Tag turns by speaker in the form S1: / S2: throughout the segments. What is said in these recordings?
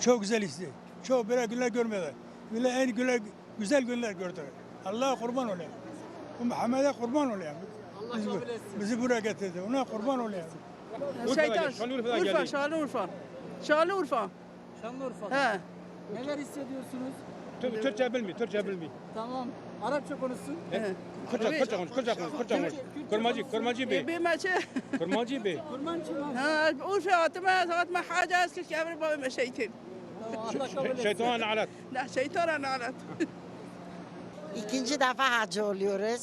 S1: Çok güzel işti. Çok böyle günler görmedi. Böyle en güzel, güzel günler gördü. Allah'a kurban olayım. Bu Muhammed'e kurban olayım.
S2: Allah
S1: bizi,
S2: kabul etsin.
S1: Bizi buraya getirdi. Ona kurban olayım.
S3: Şeytan, Urfa, Şanlıurfa. Şanlıurfa.
S2: Şanlıurfa.
S3: He.
S2: Neler hissediyorsunuz?
S4: Türkçe bilmiyor, Türkçe bilmiyor.
S2: Tamam. Arapça konuşsun.
S3: Evet.
S4: Kırca, kırca konuş, kırca konuş, kırca konuş. Kurmacı, kurmacı e, bey.
S3: Bir
S4: maçı. Kurmacı bey.
S2: Kurmancı mı?
S3: Ha, Urfa, atma, atma, haca, eski
S2: kemri, bu şeytin. Şey-
S4: şeytan alet.
S3: Şeytan alet.
S5: İkinci defa hacı oluyoruz.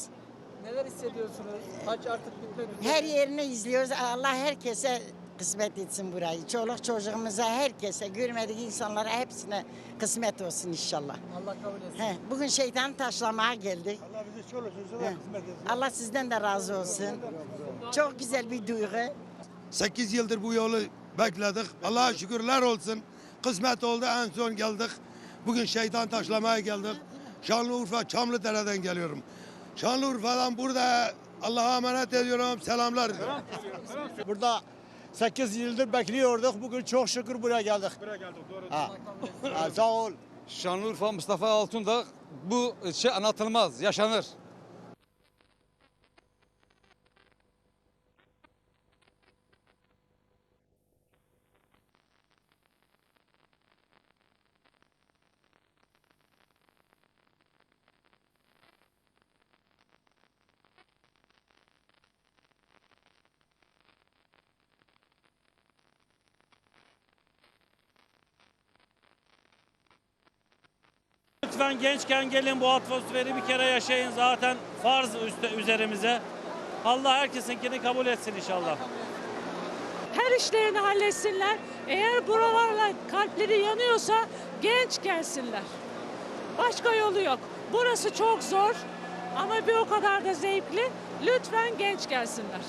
S2: Neler hissediyorsunuz? Hac artık bitmek.
S5: Her yerini izliyoruz. Allah herkese kısmet etsin burayı. Çoluk çocuğumuza, herkese, görmedik insanlara hepsine kısmet olsun inşallah.
S2: Allah kabul etsin.
S5: He, bugün şeytanı taşlamaya geldik.
S1: Allah bizi çoluk çocuğumuza kısmet etsin.
S5: Allah sizden de razı olsun. Çok güzel bir duygu.
S6: 8 yıldır bu yolu bekledik. Allah'a şükürler olsun. Kısmet oldu en son geldik. Bugün şeytan taşlamaya geldik. Şanlıurfa Çamlıdere'den geliyorum. Şanlıurfa'dan burada Allah'a emanet ediyorum. Selamlar.
S7: Burada 8 yıldır bekliyorduk. Bugün çok şükür buraya geldik.
S4: Buraya geldik, doğru.
S7: Ha. Ha, sağ ol.
S8: Şanlıurfa Mustafa Altundağ bu şey anlatılmaz, yaşanır.
S9: Lütfen gençken gelin bu atmosferi bir kere yaşayın zaten farz üste, üzerimize. Allah herkesinkini kabul etsin inşallah.
S10: her işlerini halletsinler. Eğer buralarla kalpleri yanıyorsa genç gelsinler. Başka yolu yok. Burası çok zor ama bir o kadar da zevkli. Lütfen genç gelsinler.